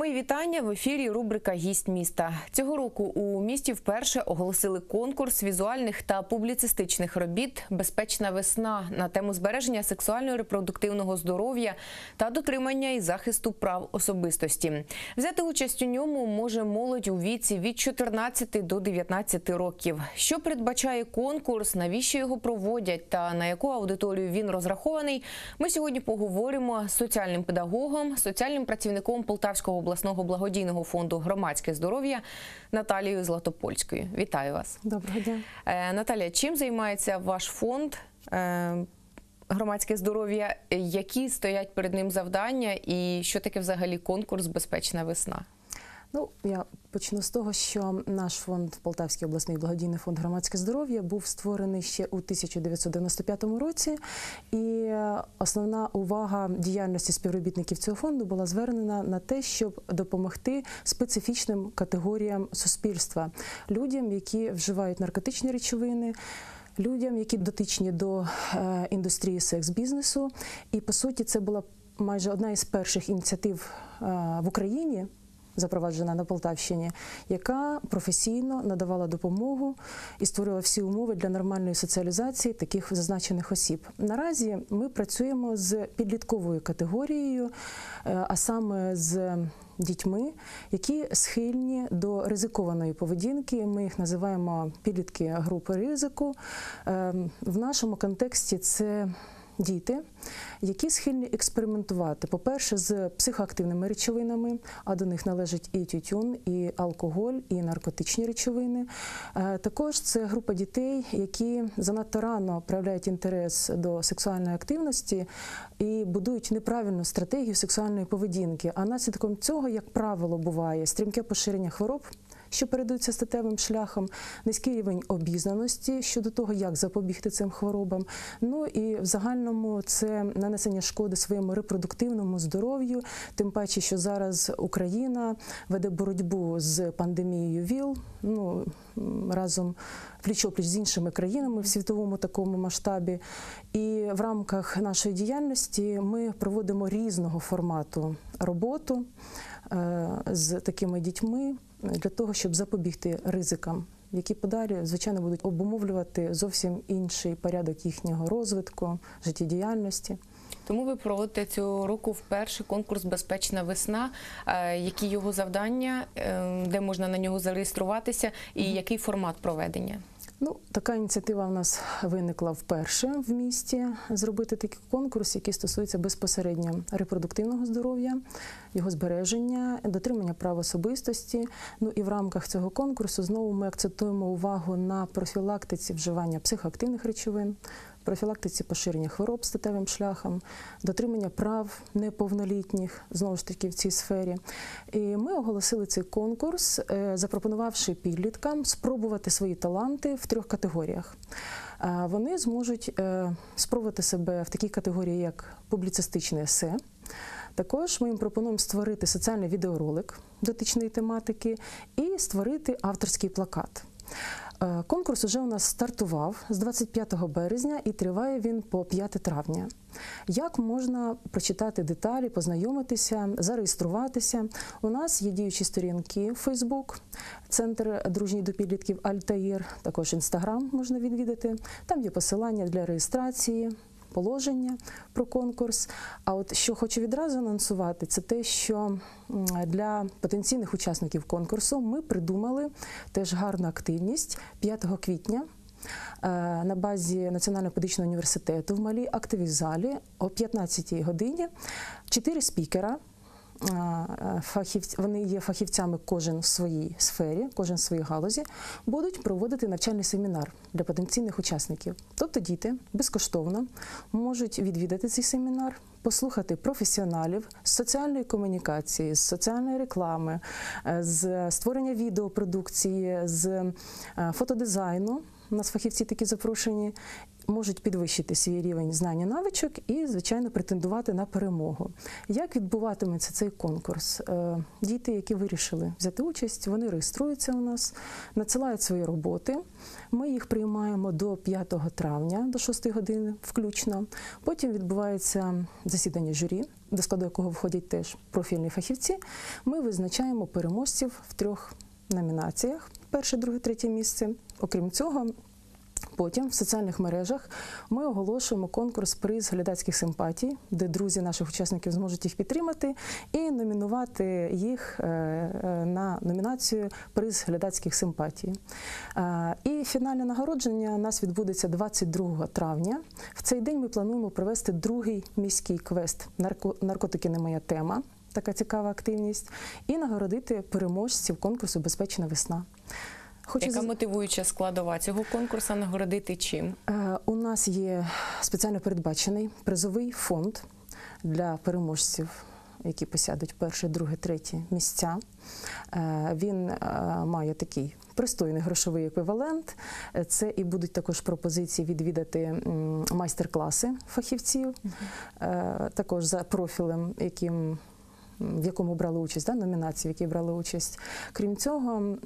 Мої вітання в ефірі. Рубрика Гість міста цього року у місті вперше оголосили конкурс візуальних та публіцистичних робіт Безпечна весна на тему збереження сексуального і репродуктивного здоров'я та дотримання і захисту прав особистості. Взяти участь у ньому може молодь у віці від 14 до 19 років. Що передбачає конкурс, навіщо його проводять та на яку аудиторію він розрахований? Ми сьогодні поговоримо з соціальним педагогом, соціальним працівником Полтавського обласного благодійного фонду громадське здоров'я Наталією Златопольською. Вітаю вас, Доброго дня. Е, Наталія. Чим займається ваш фонд? Е, Громадське здоров'я, які стоять перед ним завдання, і що таке взагалі конкурс Безпечна весна? Ну, я почну з того, що наш фонд, Полтавський обласний благодійний фонд громадське здоров'я, був створений ще у 1995 році, і основна увага діяльності співробітників цього фонду була звернена на те, щоб допомогти специфічним категоріям суспільства, людям, які вживають наркотичні речовини. Людям, які дотичні до е, індустрії секс-бізнесу, і по суті, це була майже одна із перших ініціатив е, в Україні, запроваджена на Полтавщині, яка професійно надавала допомогу і створила всі умови для нормальної соціалізації таких зазначених осіб. Наразі ми працюємо з підлітковою категорією, е, а саме з Дітьми, які схильні до ризикованої поведінки, ми їх називаємо підлітки групи ризику. Ем, в нашому контексті це діти, які схильні експериментувати, по-перше, з психоактивними речовинами, а до них належить і тютюн, і алкоголь, і наркотичні речовини. Е, також це група дітей, які занадто рано проявляють інтерес до сексуальної активності і будують неправильну стратегію сексуальної поведінки. А наслідком цього, як правило, буває стрімке поширення хвороб що передаються статевим шляхом, низький рівень обізнаності щодо того, як запобігти цим хворобам. Ну і в загальному це нанесення шкоди своєму репродуктивному здоров'ю, тим паче, що зараз Україна веде боротьбу з пандемією ВІЛ. Ну разом пліч-опліч з іншими країнами в світовому такому масштабі. І в рамках нашої діяльності ми проводимо різного формату роботу е, з такими дітьми для того, щоб запобігти ризикам, які подалі, звичайно, будуть обумовлювати зовсім інший порядок їхнього розвитку, життєдіяльності. Тому ви проводите цього року вперше конкурс Безпечна весна. Е, які його завдання, е, де можна на нього зареєструватися, і який формат проведення? Ну, така ініціатива в нас виникла вперше в місті зробити такий конкурс, який стосується безпосередньо репродуктивного здоров'я, його збереження, дотримання прав особистості. Ну і в рамках цього конкурсу знову ми акцентуємо увагу на профілактиці вживання психоактивних речовин профілактиці поширення хвороб статевим шляхом, дотримання прав неповнолітніх знову ж таки в цій сфері. І ми оголосили цей конкурс, е, запропонувавши підліткам спробувати свої таланти в трьох категоріях. Вони зможуть е, спробувати себе в такій категорії, як публіцистичне есе. Також ми їм пропонуємо створити соціальний відеоролик дотичної тематики і створити авторський плакат. Е, конкурс уже у нас стартував з 25 березня і триває він по 5 травня. Як можна прочитати деталі, познайомитися, зареєструватися? У нас є діючі сторінки Facebook, центр дружній до підлітків Альтаїр, також інстаграм можна відвідати. Там є посилання для реєстрації положення про конкурс. А от що хочу відразу анонсувати, це те, що для потенційних учасників конкурсу ми придумали теж гарну активність 5 квітня. Е, на базі Національного педагогічного університету в малій активізалі о 15-й годині чотири спікера фахівці, вони є фахівцями кожен в своїй сфері, кожен в своїй галузі, будуть проводити навчальний семінар для потенційних учасників. Тобто діти безкоштовно можуть відвідати цей семінар, послухати професіоналів з соціальної комунікації, з соціальної реклами, е, з створення відеопродукції, з е, фотодизайну. У нас фахівці такі запрошені можуть підвищити свій рівень знань і навичок і, звичайно, претендувати на перемогу. Як відбуватиметься цей конкурс? Е, Діти, які вирішили взяти участь, вони реєструються у нас, надсилають свої роботи. Ми їх приймаємо до 5 травня, до 6 години включно. Потім відбувається засідання журі, до складу якого входять теж профільні фахівці. Ми визначаємо переможців в трьох номінаціях: перше, друге, третє місце. Окрім цього, Потім в соціальних мережах ми оголошуємо конкурс приз глядацьких симпатій, де друзі наших учасників зможуть їх підтримати і номінувати їх е, е, на номінацію приз глядацьких симпатій. Е, І фінальне нагородження у нас відбудеться 22 травня. В цей день ми плануємо провести другий міський квест «Нарко- Наркотики не моя тема. Така цікава активність, і нагородити переможців конкурсу Безпечна весна. Хочу Яка мотивуюча складова цього конкурсу нагородити чим? Е, У нас є спеціально передбачений призовий фонд для переможців, які посядуть перше, друге, третє місця. Е, Він е, має такий пристойний грошовий еквівалент. Це і будуть також пропозиції відвідати майстер-класи фахівців, також за профілем, яким в якому брали участь, да, номінації, в якій брали участь. Крім цього,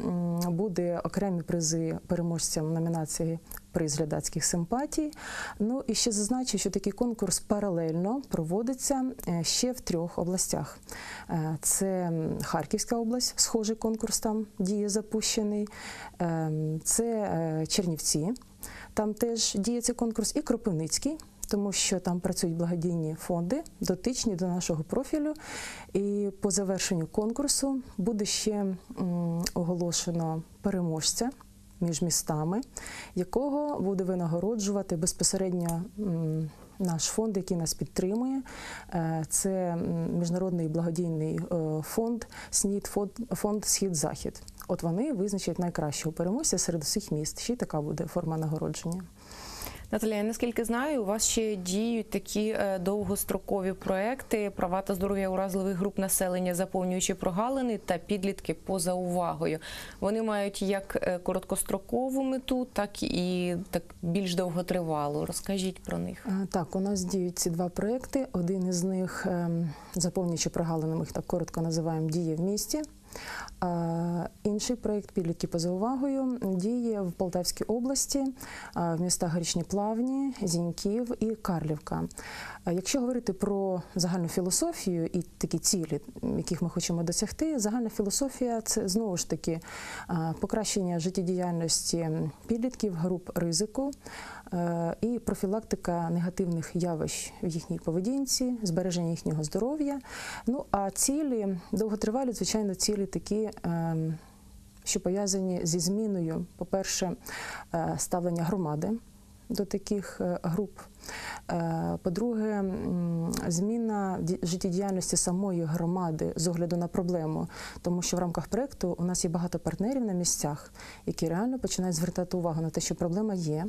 буде окремі призи переможцям номінації приз глядацьких симпатій. Ну і ще зазначу, що такий конкурс паралельно проводиться е, ще в трьох областях. Е, Це Харківська область, схожий конкурс там діє запущений. Е, Це е, Чернівці. Там теж діє цей конкурс, і Кропивницький, тому що там працюють благодійні фонди, дотичні до нашого профілю. І по завершенню конкурсу буде ще оголошено переможця між містами, якого буде винагороджувати безпосередньо. Наш фонд, який нас підтримує, Е, це міжнародний благодійний е, фонд СНІД, фонд, фонд Схід-Захід. От вони визначать найкращого переможця серед усіх міст. Ще й така буде форма нагородження. Наталія, я наскільки знаю, у вас ще діють такі е, довгострокові проекти права та здоров'я уразливих груп населення, заповнюючи прогалини та підлітки поза увагою. Вони мають як е, короткострокову мету, так і так більш довготривалу. Розкажіть про них. Е, Так, у нас діють ці два проекти. Один із них ем, заповнюючи прогалини, ми їх так коротко називаємо Діє в місті. Інший проєкт Підлітки поза увагою діє в Полтавській області, в містах Горішні Плавні, Зіньків і Карлівка. Якщо говорити про загальну філософію і такі цілі, яких ми хочемо досягти, загальна філософія це знову ж таки покращення життєдіяльності підлітків, груп ризику і профілактика негативних явищ в їхній поведінці, збереження їхнього здоров'я. Ну а цілі довготривалі, звичайно, цілі такі. ем, Що пов'язані зі зміною, по-перше, е, ставлення громади до таких е, груп. Е, По-друге, зміна життєдіяльності самої громади з огляду на проблему, тому що в рамках проєкту у нас є багато партнерів на місцях, які реально починають звертати увагу на те, що проблема є.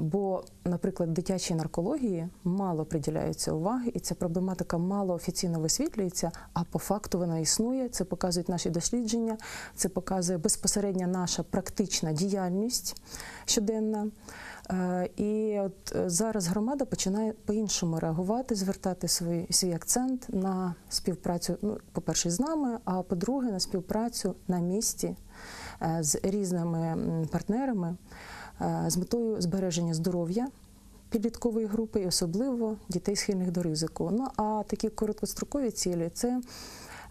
Бо, наприклад, дитячій наркології мало приділяється уваги, і ця проблематика мало офіційно висвітлюється, а по факту вона існує. Це показують наші дослідження, це показує безпосередня наша практична діяльність щоденна. І от е, зараз громада починає по-іншому реагувати, звертати свій, свій акцент на співпрацю, ну, по-перше, з нами, а по-друге, на співпрацю на місці е, з різними партнерами з метою збереження здоров'я підліткової групи і особливо дітей схильних до ризику. Ну а такі короткострокові цілі це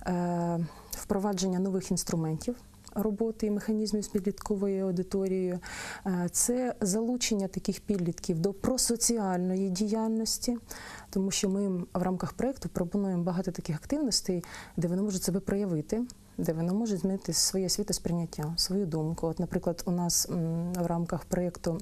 е, впровадження нових інструментів. Роботи і механізмів з підлітковою аудиторією, Е, це залучення таких підлітків до просоціальної діяльності, тому що ми в рамках проєкту пропонуємо багато таких активностей, де вони можуть себе проявити, де вони можуть змінити своє світосприйняття, свою думку. От, наприклад, у нас в рамках проєкту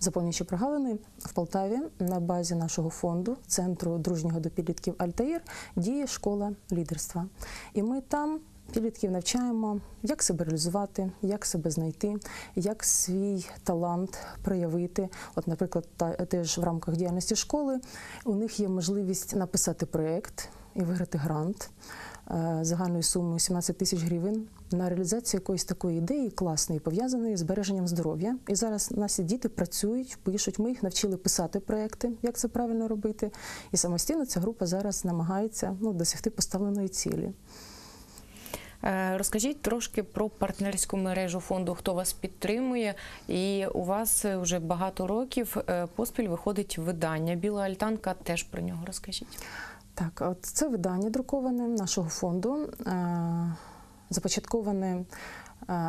Заповнюючи прогалини в Полтаві на базі нашого фонду, центру дружнього до підлітків Альтаїр, діє школа лідерства. І ми там підлітків навчаємо, як себе реалізувати, як себе знайти, як свій талант проявити. От, наприклад, та, теж в рамках діяльності школи у них є можливість написати проєкт і виграти грант. Е, загальною сумою 17 тисяч гривень на реалізацію якоїсь такої ідеї класної, пов'язаної з збереженням здоров'я. І зараз наші діти працюють, пишуть. Ми їх навчили писати проекти, як це правильно робити. І самостійно ця група зараз намагається ну, досягти поставленої цілі. Е, Розкажіть трошки про партнерську мережу фонду, хто вас підтримує, і у вас вже багато років е, поспіль виходить видання. Біла альтанка. Теж про нього розкажіть. Так, от це видання друковане нашого фонду, е, започатковане е,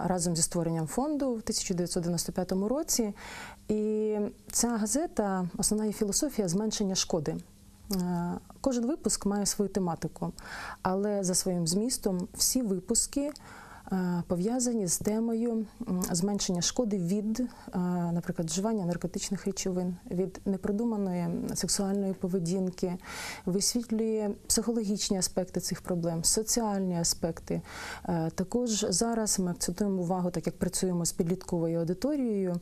разом зі створенням фонду в 1995 році. І ця газета, основна її філософія зменшення шкоди. Е, Кожен випуск має свою тематику, але за своїм змістом всі випуски пов'язані з темою зменшення шкоди від, е, наприклад, вживання наркотичних речовин, від непродуманої сексуальної поведінки, висвітлює психологічні аспекти цих проблем, соціальні аспекти. Е, Також зараз ми акцентуємо увагу, так як працюємо з підлітковою аудиторією,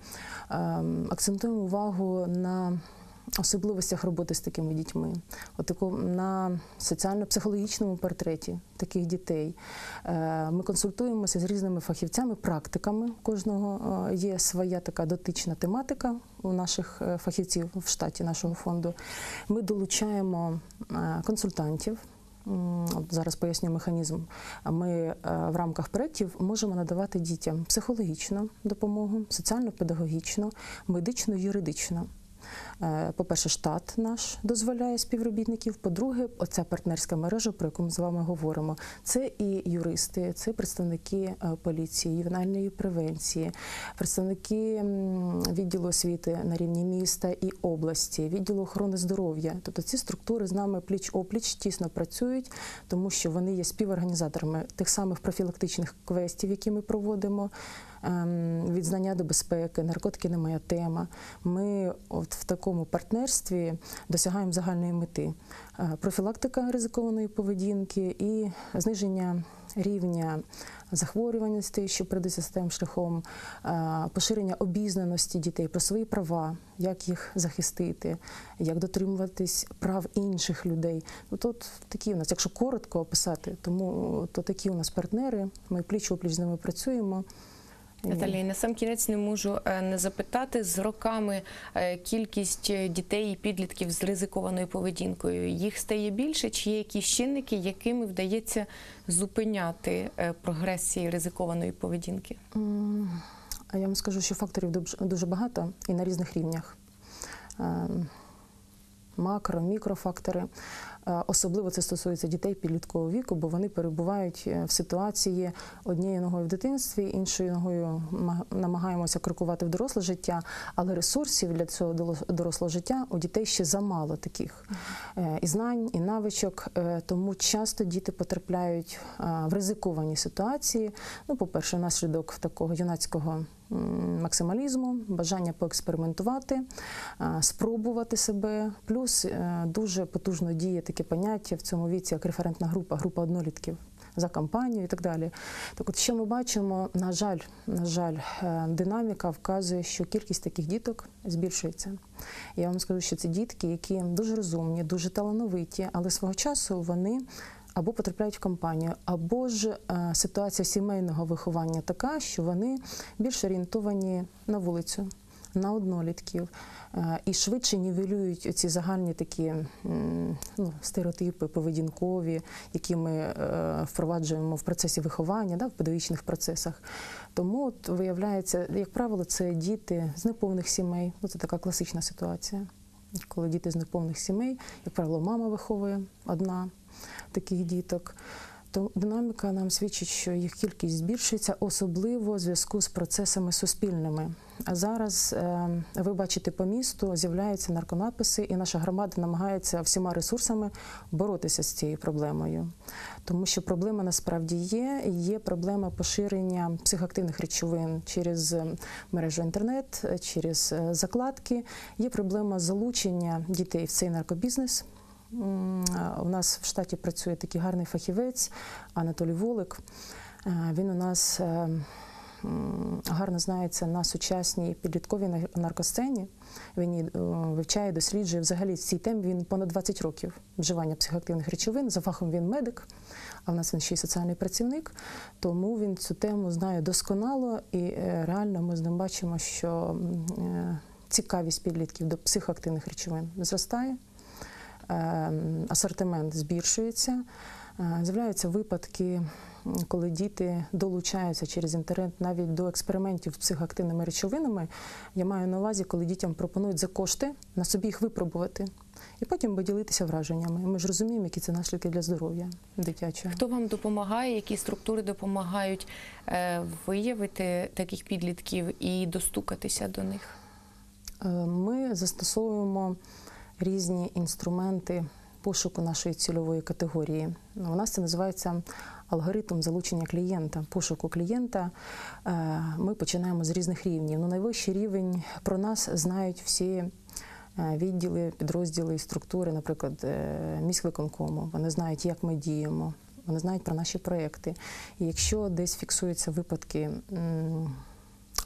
ем, акцентуємо увагу на особливостях роботи з такими дітьми, от на соціально-психологічному портреті таких дітей. Е, Ми консультуємося з різними фахівцями, практиками. Кожного е, є своя така дотична тематика у наших е, фахівців в штаті нашого фонду. Ми долучаємо консультантів. Зараз поясню механізм. Ми в рамках проєктів можемо надавати дітям психологічну допомогу, соціально-педагогічну, медично-юридичну. Е, По-перше, штат наш дозволяє співробітників. По-друге, оця партнерська мережа, про яку ми з вами говоримо, це і юристи, це представники е, поліції, ювенальної превенції, представники відділу освіти на рівні міста і області, відділу охорони здоров'я. Тобто ці структури з нами пліч опліч тісно працюють, тому що вони є співорганізаторами тих самих профілактичних квестів, які ми проводимо. Ем, Від знання до безпеки, наркотики не моя тема. Ми от в такому партнерстві досягаємо загальної мети: Е, профілактика ризикованої поведінки і зниження рівня захворюваності, що передається статевим шляхом, е, поширення обізнаності дітей про свої права, як їх захистити, як дотримуватись прав інших людей. Ну тут такі у нас, якщо коротко описати, тому то такі у нас партнери. Ми пліч опліч з ними працюємо. Наталія, на сам кінець не можу е, не запитати з роками е, кількість е, дітей і підлітків з ризикованою поведінкою. Їх стає більше, чи є якісь чинники, якими вдається зупиняти прогрес цієї ризикованої поведінки? Я вам скажу, що факторів дуже- дуже багато і на різних рівнях. Макро, мікрофактори. Е, Особливо це стосується дітей підліткового віку, бо вони перебувають е, в ситуації однією ногою в дитинстві, іншою ногою намагаємося крокувати в доросле життя, але ресурсів для цього дорослого життя у дітей ще замало таких Е, і знань, і навичок. Тому часто діти потрапляють в ризиковані ситуації. Ну, по-перше, внаслідок такого юнацького максималізму, бажання поекспериментувати, е, спробувати себе. Плюс е, дуже потужно діє таке поняття в цьому віці, як референтна група, група однолітків. За кампанію і так далі. Так, от що ми бачимо, на жаль, на жаль, е, динаміка вказує, що кількість таких діток збільшується. Я вам скажу, що це дітки, які дуже розумні, дуже талановиті, але свого часу вони або потрапляють в компанію, або ж е, ситуація сімейного виховання така, що вони більш орієнтовані на вулицю, на однолітків. е, І швидше нівелюють ці загальні такі ну, стереотипи поведінкові, які ми е, впроваджуємо в процесі виховання, да, в педагогічних процесах. Тому от, виявляється, як правило, це діти з неповних сімей. Ну, це така класична ситуація. Коли діти з неповних сімей, як правило, мама виховує одна таких діток. То динаміка нам свідчить, що їх кількість збільшується, особливо в зв'язку з процесами суспільними. А зараз е, ви бачите по місту з'являються нарконаписи, і наша громада намагається всіма ресурсами боротися з цією проблемою, тому що проблема насправді є. Є проблема поширення психоактивних речовин через е, мережу інтернет, е, через закладки. Є проблема залучення дітей в цей наркобізнес. А, У нас в штаті працює такий гарний фахівець Анатолій Волик. Е, Він у нас е, гарно знається на сучасній підлітковій наркосцені. Він її е, вивчає, досліджує. Взагалі в цій темі він понад 20 років вживання психоактивних речовин. За фахом він медик, а в нас він ще й соціальний працівник. Тому він цю тему знає досконало, і е, реально ми з ним бачимо, що е, цікавість підлітків до психоактивних речовин зростає, е, асортимент збільшується. Е, З'являються випадки, коли діти долучаються через інтернет навіть до експериментів з психоактивними речовинами. Я маю на увазі, коли дітям пропонують за кошти на собі їх випробувати і потім поділитися враженнями. Ми ж розуміємо, які це наслідки для здоров'я дитячого. Хто вам допомагає? Які структури допомагають е, виявити таких підлітків і достукатися до них? Е, Ми застосовуємо різні інструменти пошуку нашої цільової категорії. У нас це називається алгоритм залучення клієнта, пошуку клієнта. Е, Ми починаємо з різних рівнів. Ну, найвищий рівень про нас знають всі. е, Відділи, підрозділи і структури, наприклад, е, міськвиконкому. Вони знають, як ми діємо, вони знають про наші проекти. І якщо десь фіксуються випадки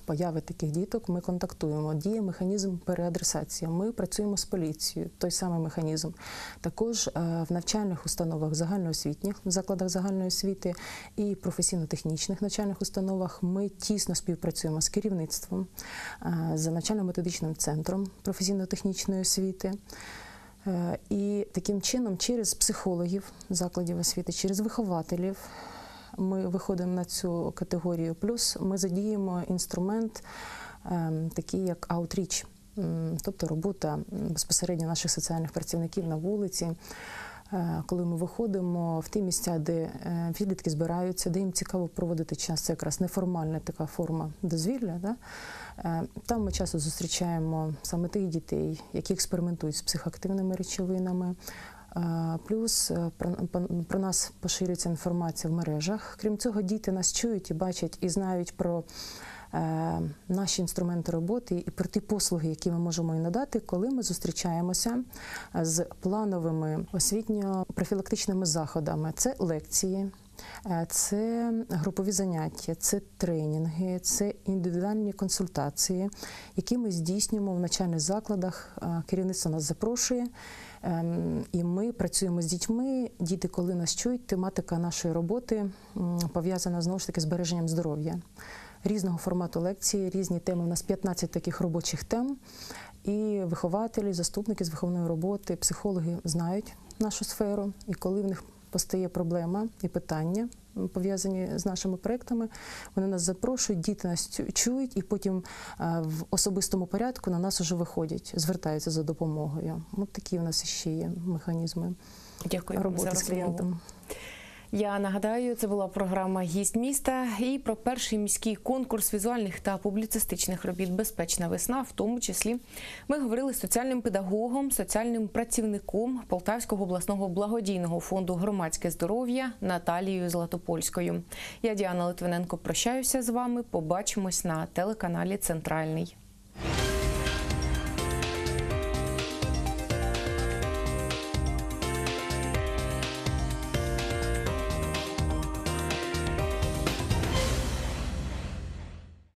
появи таких діток, ми контактуємо. Діє механізм переадресації. Ми працюємо з поліцією, той самий механізм. Також е, в навчальних установах загальноосвітніх закладах загальної освіти і професійно-технічних навчальних установах ми тісно співпрацюємо з керівництвом, е, з навчально-методичним центром професійно-технічної освіти. Е, І таким чином, через психологів закладів освіти, через вихователів, ми виходимо на цю категорію. Плюс ми задіємо інструмент, ем, такий як аутріч, тобто робота безпосередньо наших соціальних працівників на вулиці. Е, Коли ми виходимо в ті місця, де е, підлітки збираються, де їм цікаво проводити час, це якраз неформальна така форма дозвілля. Да? Е, Там ми часто зустрічаємо саме тих дітей, які експериментують з психоактивними речовинами. Е, Плюс е, про, нас поширюється інформація в мережах. Крім цього, діти нас чують і бачать і знають про е, наші інструменти роботи і про ті послуги, які ми можемо їм надати, коли ми зустрічаємося з плановими освітньо-профілактичними заходами. Це лекції. Е, Це групові заняття, це тренінги, це індивідуальні консультації, які ми здійснюємо в навчальних закладах. Е, Керівництво нас запрошує, і ми працюємо з дітьми. Діти, коли нас чують, тематика нашої роботи пов'язана знову ж таки з збереженням здоров'я. Різного формату лекції, різні теми. У нас 15 таких робочих тем. І вихователі, заступники з виховної роботи, психологи знають нашу сферу. І коли в них постає проблема і питання пов'язані з нашими проектами, вони нас запрошують, діти нас чують, і потім е, в особистому порядку на нас уже виходять, звертаються за допомогою. От такі у нас ще є механізми Дякую за роботи з клієнтом. Я нагадаю, це була програма Гість міста і про перший міський конкурс візуальних та публіцистичних робіт Безпечна весна. В тому числі ми говорили з соціальним педагогом, соціальним працівником Полтавського обласного благодійного фонду громадське здоров'я Наталією Златопольською. Я Діана Литвиненко прощаюся з вами. Побачимось на телеканалі Центральний.